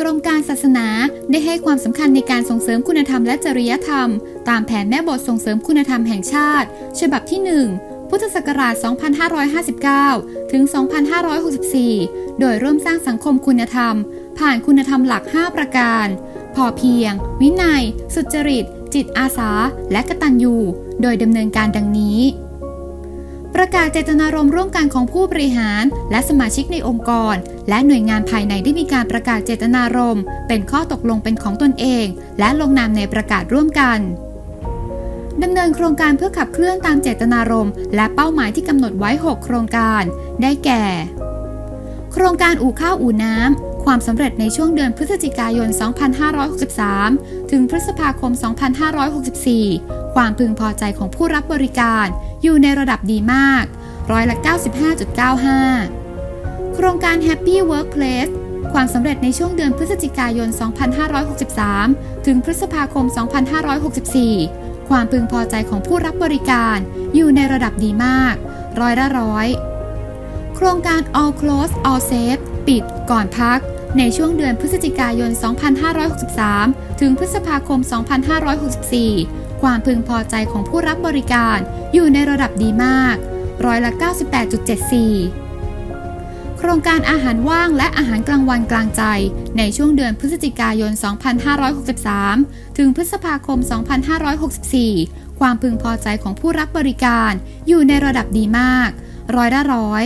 กรมการศาสนาได้ให้ความสำคัญในการส่งเสริมคุณธรรมและจริยธรรม ตามแผนแม่บทส่งเสริมคุณธรรมแห่งชาติ ฉบับที่ 1 พุทธศักราช 2559 ถึง 2564 โดยร่วมสร้างสังคมคุณธรรม ผ่านคุณธรรมหลัก 5 ประการ พอเพียง วินัย สุจริต จิตอาสา และกตัญญู โดยดำเนินการดังนี้ ประกาศเจตนารมณ์ร่วมกันของผู้บริหาร และสมาชิกในองค์กร และหน่วยงานภายในได้มีการประกาศเจตนารมณ์ เป็นข้อตกลงเป็นของตนเอง และลงนามในประกาศร่วมกันดำเนินโครงการเพื่อขับเคลื่อนตามเจตนารมณ์ และเป้าหมายที่กำหนดไว้ 6 โครงการ ได้แก่ โครงการอู่ข้าวอู่น้ำ ความสำเร็จในช่วงเดือนพฤศจิกายน 2563 ถึงพฤษภาคม 2564 ความพึงพอใจของผู้รับบริการ อยู่ในระดับดีมาก ร้อยละ 95.95 โครงการ Happy Workplace ความสำเร็จในช่วงเดือนพฤศจิกายน 2563 ถึงพฤษภาคม 2564 ความพึงพอใจของผู้รับบริการอยู่ในระดับดีมาก ร้อยละร้อย โครงการ All Close All Safe ปิดก่อนพักในช่วงเดือนพฤศจิกายน 2563 ถึงพฤษภาคม 2564 ความพึงพอใจของผู้รับบริการอยู่ในระดับดีมาก ร้อยละ 98.74 โครงการอาหารว่างและอาหารกลางวันกลางใจ ในช่วงเดือนพฤศจิกายน 2563 ถึงพฤษภาคม 2564 ความพึงพอใจของผู้รับบริการอยู่ในระดับดีมาก ร้อยละร้อย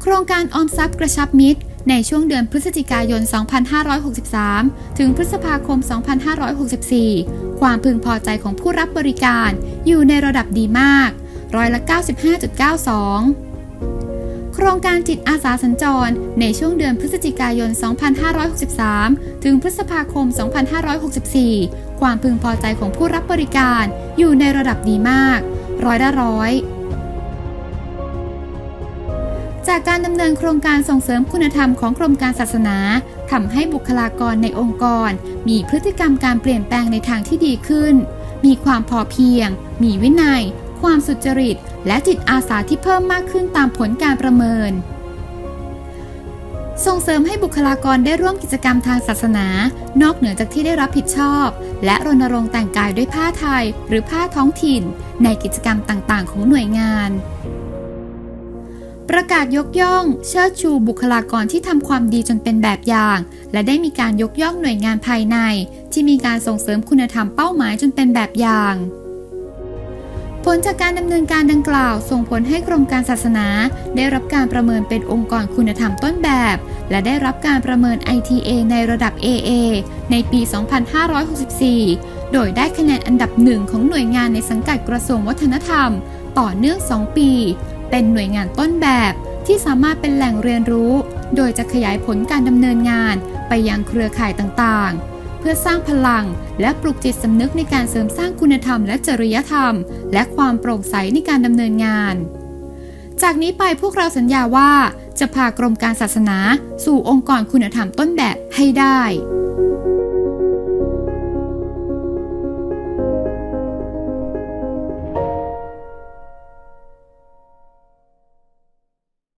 โครงการออมทรัพย์กระชับมิตร ในช่วงเดือนพฤศจิกายน 2563 ถึงพฤษภาคม 2564 ความพึงพอใจของผู้รับบริการอยู่ในระดับดีมาก ร้อยละ 95.92 โครงการจิตอาสาสัญจร ในช่วงเดือนพฤศจิกายน 2563 ถึงพฤษภาคม 2564 ความพึงพอใจของผู้รับบริการอยู่ในระดับดีมาก ร้อยละร้อย จากการดำเนินโครงการส่งเสริมคุณธรรมของกรมการศาสนาทำให้บุคลากรในองค์กร มีพฤติกรรมการเปลี่ยนแปลงในทางที่ดีขึ้น มีความพอเพียง มีวินัย ความสุจริต และจิตอาสาที่เพิ่มมากขึ้นตามผลการประเมิน ส่งเสริมให้บุคลากรได้ร่วมกิจกรรมทางศาสนา นอกเหนือจากที่ได้รับผิดชอบ และรณรงค์แต่งกายด้วยผ้าไทย หรือผ้าท้องถิ่น ในกิจกรรมต่างๆ ของหน่วยงาน ประกาศยกย่อง เชิดชูบุคลากรที่ทำความดีจนเป็นแบบอย่าง และได้มีการยกย่องหน่วยงานภายใน ที่มีการส่งเสริมคุณธรรมเป้าหมายจนเป็นแบบอย่างผลจากการดำเนินการดังกล่าว ส่งผลให้กรมการศาสนา ได้รับการประเมินเป็นองค์กรคุณธรรมต้นแบบ และได้รับการประเมิน ITA ในระดับ AA ในปี 2564 โดยได้คะแนนอันดับหนึ่งของหน่วยงานในสังกัดกระทรวงวัฒนธรรม ต่อเนื่อง 2 ปี เป็นหน่วยงานต้นแบบที่สามารถเป็นแหล่งเรียนรู้ โดยจะขยายผลการดำเนินงานไปยังเครือข่ายต่างๆ เพื่อสร้างพลังและปลุกจิตสำนึกในการเสริมสร้างคุณธรรมและจริยธรรม และความโปร่งใสในการดำเนินงาน จากนี้ไปพวกเราสัญญาว่า จะพากรมการศาสนา สู่องค์กรคุณธรรมต้นแบบให้ได้